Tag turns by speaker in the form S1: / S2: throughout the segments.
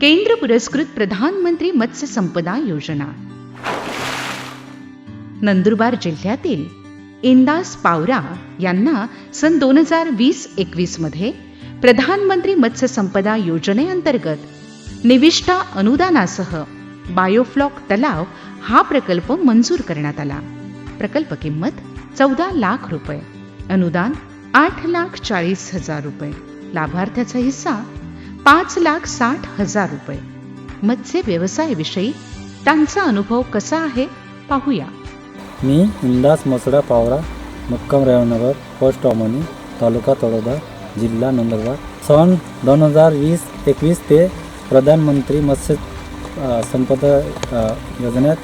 S1: केंद्र पुरस्कृत प्रधानमंत्री मत्स्य संपदा योजना. नंदुरबार जिल्ह्यातील इंदास पावरा यांना सन दोन हजार वीस एकवीसमध्ये प्रधानमंत्री मत्स्य संपदा योजनेअंतर्गत निविष्ठा अनुदानासह बायोफ्लॉक तलाव हा प्रकल्प मंजूर करण्यात आला. प्रकल्प किंमत चौदा लाख रुपये. अनुदान आठ लाख चाळीस हजार रुपये. लाभार्थ्याचा हिस्सा पाच लाख साठ हजार रुपये. मत्स्य व्यवसायाविषयी त्यांचा अनुभव कसा आहे पाहूया.
S2: मी इंदास मसडा पावरा मुक्काम रेवनगर पोस्ट ऑमनी तालुका तळोदा जिल्हा नंदुरबार. सन दोन हजार वीस एकवीस ते प्रधानमंत्री मत्स्य संपदा योजनेत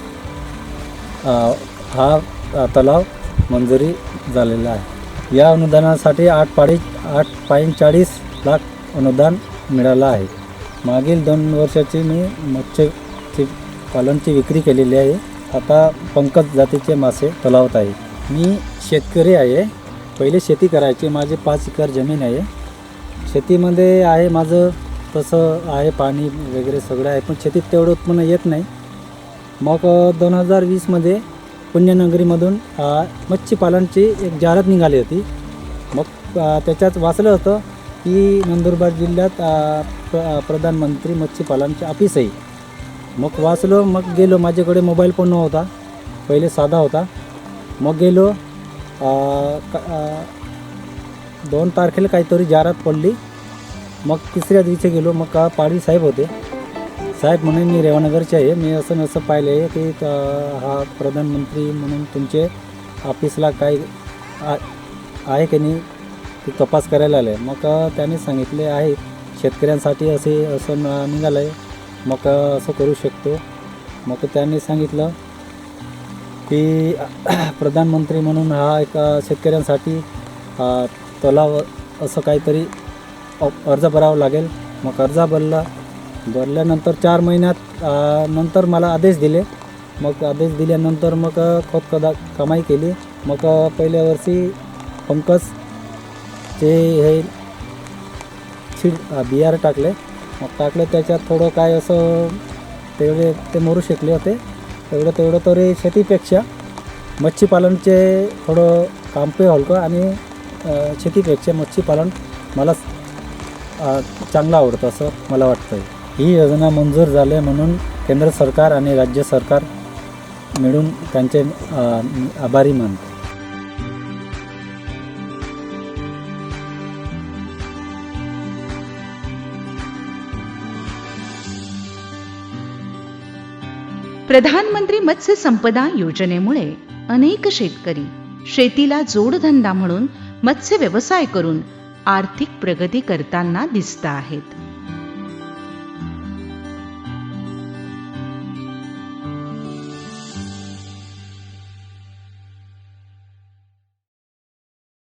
S2: हा तलाव मंजुरी झालेला आहे. या अनुदानासाठी आठ पाडी आठ पाईन चाळीस लाख अनुदान मिळालं आहे. मागील दोन वर्षाची मी मत्स्यची पालनची विक्री केलेली आहे. आता पंकज जातीचे मासे तलावत आहे. मी शेतकरी आहे. पहिले शेती करायची. माझी पाच एकर जमीन आहे. शेतीमध्ये आहे माझं तसं आहे पाणी वगैरे सगळं आहे. पण शेतीत तेवढं उत्पन्न येत नाही. मग दोन हजार वीसमध्ये पुण्यनगरीमधून मच्छीपालनची एक जाहिरात निघाली होती. मग त्याच्यात वाचलं होतं की नंदुरबार जिल्ह्यात प्र प्रधानमंत्री मच्छीपालनचे ऑफिस आहे. मग वाचलो मग गेलो. माझ्याकडे मोबाईल पण नव्हता. पहिले साधा होता. मग गेलो. अ, दोन तारखेला काहीतरी जाहिरात पडली. मग तिसऱ्या दिवशी गेलो. मग का पाडी साहेब होते. साहेब म्हणून मी रेवानगरचे आहे. मी असं नसं पाहिलं आहे की त- हा प्रधानमंत्री म्हणून तुमचे ऑफिसला काय आ- आहे की नाही ते तपास करायला आले मग त्याने सांगितले आहे शेतकऱ्यांसाठी असे असं निघालं आहे मग असं करू शकतो. मग त्यांनी सांगितलं की प्रधानमंत्री म्हणून हा एक शेतकऱ्यांसाठी तलाव असं काहीतरी अर्ज भरावा लागेल. मग अर्ज भरला भरल्यानंतर चार महिन्यात अ, नंतर मला आदेश दिले. मग आदेश दिल्यानंतर मग अ, कदा कमाई केली. मग अ, पहिल्या वर्षी पंकज जे हे सीड अ, बियार टाकले. मग टाकले त्याच्यात थोडं काय असं तेवढे ते मरू शकले होते. तेवढं तेवढं तरी शेतीपेक्षा मच्छीपालनचे थोडं काम पे हलकं आणि अ, शेतीपेक्षा मच्छीपालन मला अ, चांगलं आवडतं असं मला वाटतं ही योजना मंजूर झाली म्हणून केंद्र सरकार आणि राज्य सरकार मिळून त्यांचे आभारी मानतो
S1: प्रधानमंत्री मत्स्य संपदा योजनेमुळे अनेक शेतकरी शेतीला जोडधंदा म्हणून मत्स्य व्यवसाय करून आर्थिक प्रगती करताना दिसत आहेत.